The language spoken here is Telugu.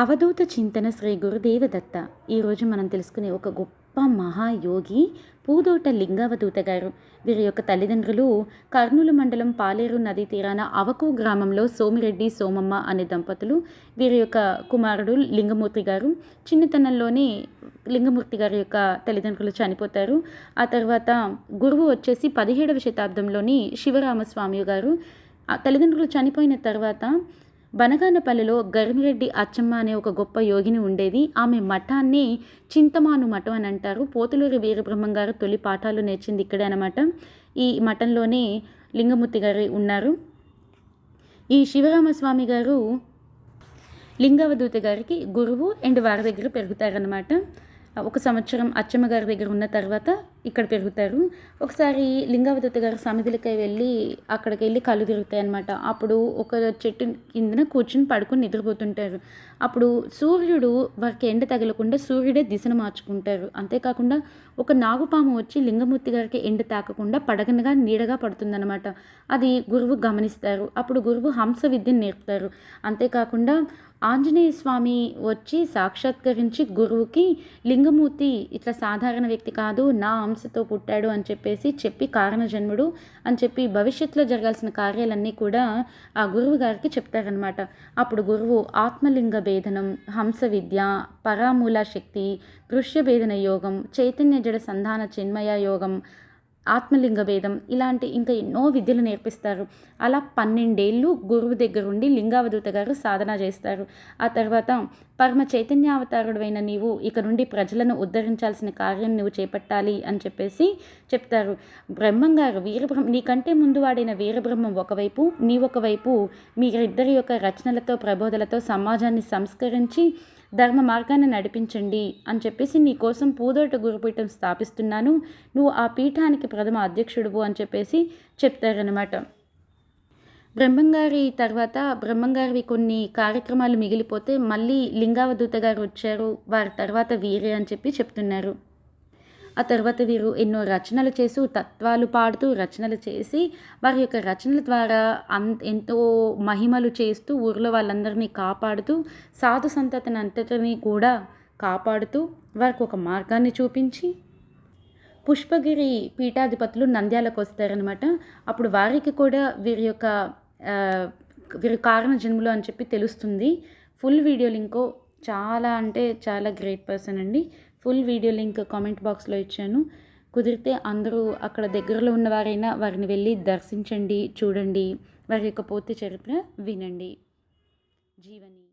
అవధూత చింతన శ్రీ గురుదేవదత్త. ఈరోజు మనం తెలుసుకునే ఒక గొప్ప మహాయోగి పూదోట లింగావధూత గారు. వీరి యొక్క తల్లిదండ్రులు కర్నూలు మండలం పాలేరు నదీ తీరాన అవకు గ్రామంలో సోమిరెడ్డి సోమమ్మ అనే దంపతులు వీరి యొక్క కుమారుడు లింగమూర్తి గారు. చిన్నతనంలోనే లింగమూర్తి గారి యొక్క తల్లిదండ్రులు చనిపోతారు. ఆ తర్వాత గురువు వచ్చేసి పదిహేడవ శతాబ్దంలోని శివరామస్వామి గారు. ఆ తల్లిదండ్రులు చనిపోయిన తర్వాత బనగానపల్లిలో గరిమిరెడ్డి అచ్చమ్మ అనే ఒక గొప్ప యోగిని ఉండేది. ఆమె మఠాన్ని చింతమాను మఠం అని అంటారు. పోతులూరి వీరబ్రహ్మం గారు తొలి పాఠాలు నేర్చింది ఇక్కడే అనమాట ఈ మఠంలోనే లింగమూర్తి గారు ఉన్నారు. ఈ శివరామస్వామి గారు లింగవదూత గారికి గురువు అండ్ వారి దగ్గర పెరుగుతారనమాట ఒక సంవత్సరం అచ్చమ్మ గారి దగ్గర ఉన్న తర్వాత ఇక్కడ పెరుగుతారు. ఒకసారి లింగావదత్త గారు సమిధులకై వెళ్ళి అక్కడికి వెళ్ళి కళ్ళు తిరుగుతాయి అనమాట అప్పుడు ఒక చెట్టు కిందన కూర్చుని పడుకుని నిద్రపోతుంటారు. అప్పుడు సూర్యుడు వారికి ఎండ తగలకుండా సూర్యుడే దిశను మార్చుకుంటారు. అంతేకాకుండా ఒక నాగుపాము వచ్చి లింగమూర్తి గారికి ఎండ తాకకుండా పడగనగా నీడగా పడుతుందన్నమాట. అది గురువు గమనిస్తారు. అప్పుడు గురువు హంస విద్యను నేర్పుతారు. అంతేకాకుండా ఆంజనేయ స్వామి వచ్చి సాక్షాత్కరించి గురువుకి లింగమూర్తి ఇట్లా సాధారణ వ్యక్తి కాదు నా అంశతో పుట్టాడు అని చెప్పేసి చెప్పి కారణజన్ముడు అని చెప్పి భవిష్యత్తులో జరగాల్సిన కార్యాలన్నీ కూడా ఆ గురువు గారికి చెప్తారనమాట అప్పుడు గురువు ఆత్మలింగ భేదనం హంస విద్య పరామూల శక్తి దృశ్య భేదన యోగం చైతన్య జడ సంధాన చిన్మయ యోగం ఆత్మలింగ భేదం ఇలాంటి ఇంకా ఎన్నో విద్యలు నేర్పిస్తారు. అలా పన్నెండేళ్ళు గురువు దగ్గర ఉండి లింగావధూత గారు సాధన చేస్తారు. ఆ తర్వాత పరమ చైతన్యావతారుడైన నీవు ఇక నుండి ప్రజలను ఉద్ధరించాల్సిన కార్యం నువ్వు చేపట్టాలి అని చెప్పేసి చెప్తారు. బ్రహ్మంగారు వీరబ్రహ్మ నీకంటే ముందు వాడిన వీరబ్రహ్మం ఒకవైపు నీ ఒకవైపు మీరిద్దరి యొక్క రచనలతో ప్రబోధలతో సమాజాన్ని సంస్కరించి ధర్మ మార్గాన్ని నడిపించండి అని చెప్పేసి నీ కోసం పూదోట గురుపీఠం స్థాపిస్తున్నాను. నువ్వు ఆ పీఠానికి ప్రథమ అధ్యక్షుడువు అని చెప్పేసి చెప్తారనమాట బ్రహ్మంగారి తర్వాత బ్రహ్మంగారివి కొన్ని కార్యక్రమాలు మిగిలిపోతే మళ్ళీ లింగావధూత గారు వచ్చారు. వారి తర్వాత వీరే అని చెప్పి చెప్తున్నారు. ఆ తర్వాత వీరు ఎన్నో రచనలు చేస్తూ తత్వాలు పాడుతూ రచనలు చేసి వారి యొక్క రచనల ద్వారా అన్ ఎంతో మహిమలు చేస్తూ ఊర్లో వాళ్ళందరినీ కాపాడుతూ సాధు సంతతిని అంతటిని కూడా కాపాడుతూ వారికి ఒక మార్గాన్ని చూపించి పుష్పగిరి పీఠాధిపతులు నంద్యాలకు వస్తారనమాట అప్పుడు వారికి కూడా వీరి యొక్క వీరి కారణ జన్ములు అని చెప్పి తెలుస్తుంది. ఫుల్ వీడియో లింకో చాలా అంటే చాలా గ్రేట్ పర్సన్ అండి. ఫుల్ వీడియో లింక్ కామెంట్ బాక్స్లో ఇచ్చాను. కుదిరితే అందరూ అక్కడ దగ్గరలో ఉన్నవారైనా వారిని వెళ్ళి దర్శించండి చూడండి. వారి యొక్క పూర్తి చరిత్ర వినండి. జీవని.